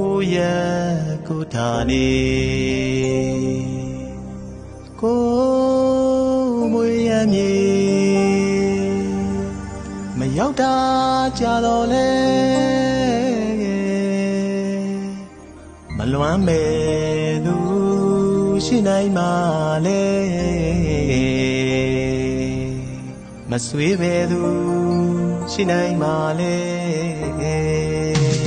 ကိုရကိုထာနေကိုမွေရမြေမရောက်တာကြတော့လေမလွမ်းမဲ့သူရှိနိုင်မှာလေမဆွေးပဲသူရှိနိုင်မှာလေလေ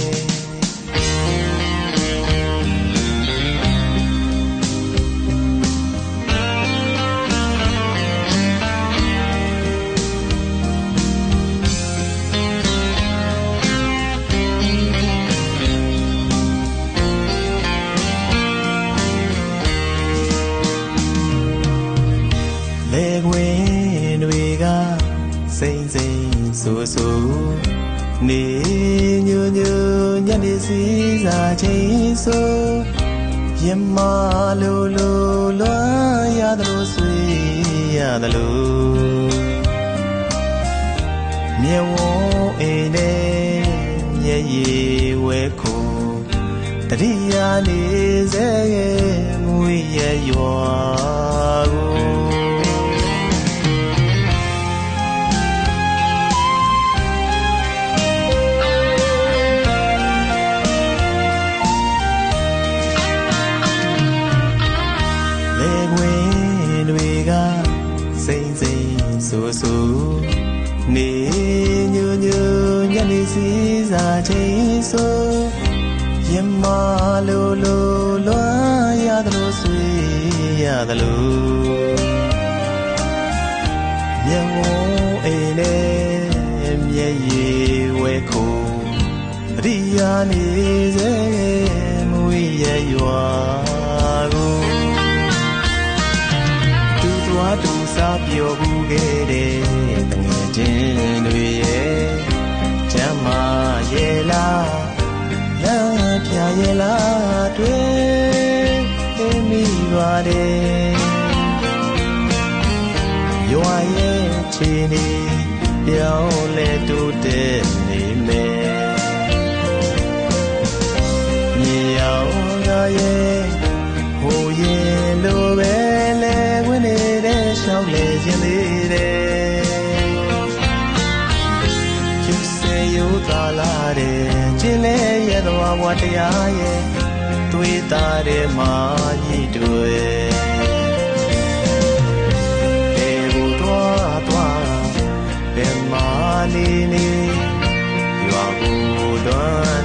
နေညိုညိုညနေစီစာချင်းဆိုရမလိုလိုလွားရသလိုဆွေရသလိုမြေဝုံအိမ်နဲ့မျက်ရည်ဝဲခုတတိယနေစေ နေညိုညိုညနေစီစာချင်းဆိုရမလိုလိုလွားရသလိုဆွေရသလိုမြေဝုံအိမ်နဲ့မျက်ရည်ဝဲခုအရိယာနေစေမွေရရွာကိုတူသွားတူစားပြောဘူးခဲ့ တွေ့သိမိပါတယ်ရွာရဲ့ချီနေပြောင်းလဲတူတဲ့နေမယ်မြေရောက်ကရဲ့ဟိုရဲ့လိုပဲလဲဝင်နေတဲ့ရှောက်လေခြင်းလေးတဲ့ကျူစေယူသာလာတဲ့ကျင်းလဲရဲ့သွားဘဝတရားရဲ့ တွေးတာတဲ့မာကြီးတွေေဘူသွားသွားဘယ်မာနေနေရွာကိုတွန်း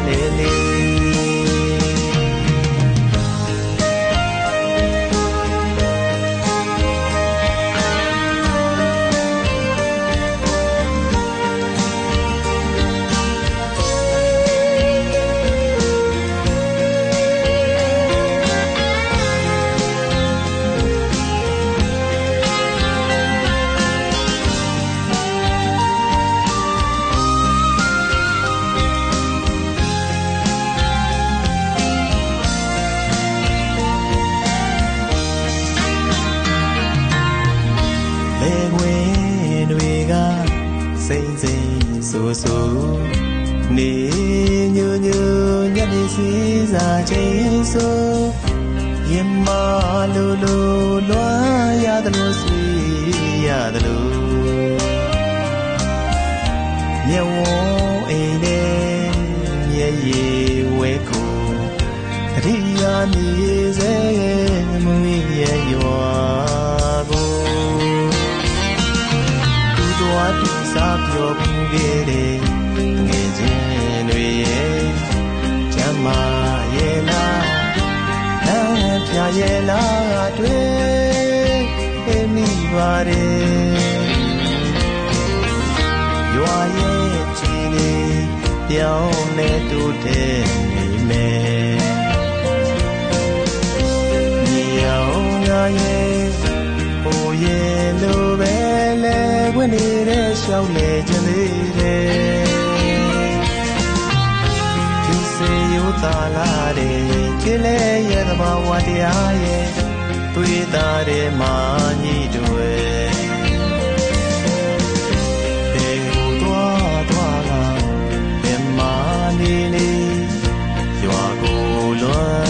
စိမ့်စိမ့်ဆူဆူနေညိုညိုညနေစီစာချင်းဆိုရမလိုလိုလွားရသလိုဆွေရသလိုမြေဝုံအိမ်နဲ့မျက်ရည်ဝဲခုတတိယနေစေမွေရရွာကိုတူတော်တူ စားပြောဘူးခဲ့တဲ့ငယ်ချင်းတွေရဲ့ချမ်းမရဲ့လားလမ်းပြရဲ့လားတွေ့မိပါတယ်ရွာရဲ့ချီနေပြောင်းလဲတူတဲ့နေမယ် ရှောက်လေခြင်းလေးတဲ့သူစေယောသာလာတဲ့ကြည်လေရဲ့သဘာဝတရားရဲ့တွေ့တာတဲ့မာညီတွေဘေဟူသွားသွားကမြမနေနေရွာကိုလွန်